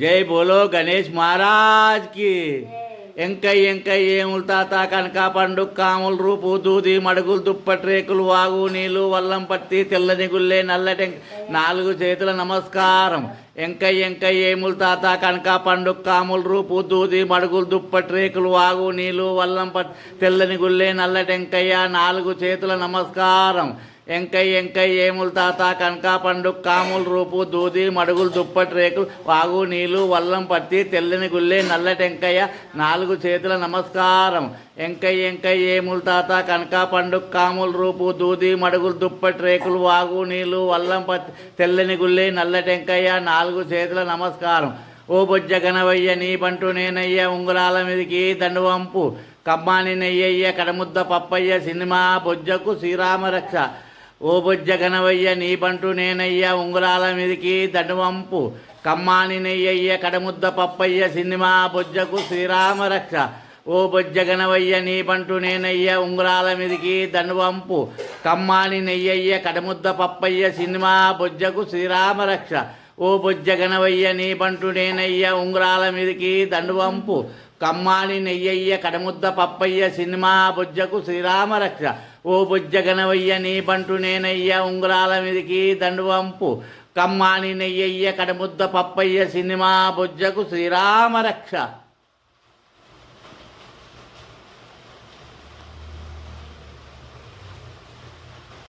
జై బోలో గణేష్ మహారాజ్కి. కి ఎంకై ఎంకై ఏములు తాత కనక పండు కాములు రూపు దూది మడుగులు దుప్పటి రేకులు వాగు నీళ్ళు వల్లం పత్తి తెల్లని గుల్లే నల్లటి నాలుగు చేతుల నమస్కారం. ఎంకై ఎంకై ఏములు తాత కనక పండు కాములు రూపు దూది మడుగులు దుప్పటి రేకులు వాగు నీళ్ళు వల్లం పత్తి తెల్లని గుల్లే నల్లటెంకయ్య నాలుగు చేతుల నమస్కారం. ఎంకై ఎంకై ఏములు తాత కనకా పండు కాములు రూపు దూది మడుగులు దుప్పటి రేకులు వాగు నీళ్ళు వల్లం పత్తి తెల్లని గుల్లే నల్లటెంకయ్య నాలుగు చేతుల నమస్కారం. ఎంకై ఎంకై ఏములు తాత కనకా పండు కాముల రూపు దూది మడుగులు దుప్పటి రేకులు వాగు నీళ్ళు వల్లం పత్తి తెల్లని గుల్లే నల్లటెంకయ్య నాలుగు చేతుల నమస్కారం. ఓ బొజ్జ గణవయ్య నీ పంటు నేనయ్య ఉంగరాల మీదకి దండువంపు కమ్మాని నెయ్యయ్య కడముద్ద పప్పయ్య సినిమా బొజ్జకు శ్రీరామరక్ష. ఓ బొజ్జ గణవయ్య నీపంటూ నేనయ్య ఉంగరాల మీదికి దండువంపు. కమ్మాని నెయ్యయ్య కడముద్ద పప్పయ్య సినిమా బొజ్జకు శ్రీరామరక్ష. ఓ బొజ్జ గణవయ్య నీపంటూ నేనయ్య ఉంగరాల మీదికి దండువంపు. కమ్మాని నెయ్యయ్య కడముద్ద పప్పయ్య సినిమా బొజ్జకు శ్రీరామరక్ష. ఓ బొజ్జ గణవయ్య నీపంటూ నేనయ్య ఉంగరాల మీదికి దండువంపు. కమ్మాని నెయ్యయ్య కడముద్ద పప్పయ్య సినిమా బొజ్జకు శ్రీరామరక్ష. ఓ బుజ్జగనవయ్య నీ బంటు నేనయ్య ఉంగరాల మీదికి దండువంపు కమ్మాని నెయ్యయ్య కడముద్ద పప్పయ్య సినిమా బుజ్జకు శ్రీరామరక్ష.